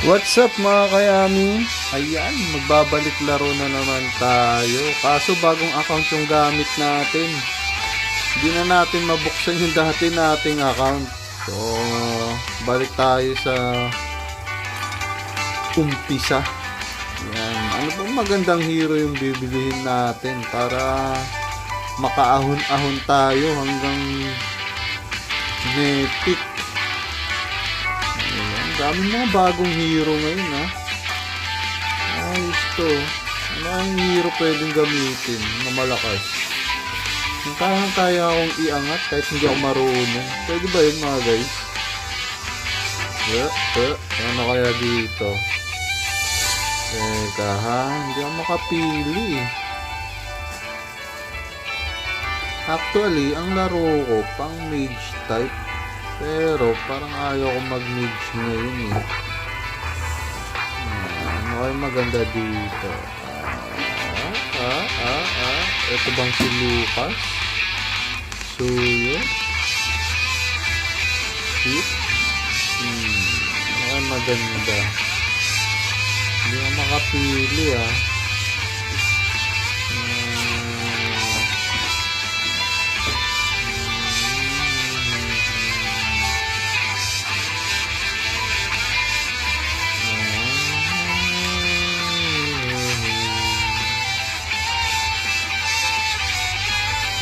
What's up mga kayami? Ayan, magbabalik laro na naman tayo. Kaso bagong account yung gamit natin. Hindi na natin mabuksan yung dati nating account. So, balik tayo sa umpisa. Ayan, ano ba magandang hero yung bibilihin natin para makaahon-ahon tayo hanggang Mythic. Ayan, dami mga bagong hero ngayon ha. Ayos to. Ano ang hero pwedeng gamitin na malakas? Kung kaya kaya akong iangat kahit hindi ako marunong. Pwede ba yun mga guys? Eh, eh, ano kaya dito? Teka ha, hindi ako makapili. Actually, ang laro ko pang mage type. Pero parang ayaw ko mag-mage ngayon eh. Ah, Ano kaya maganda dito? Ah, ah, ah, ah. Ito bang si Lucas? Suyo? Hit? Hmm. Ano maganda? Hindi ako makapili ah.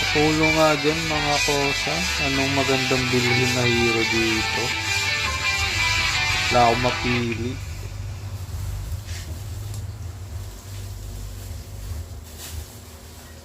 Papulo nga dyan mga kosa. Anong magandang bilhin na hero dito? Wala akong mapili.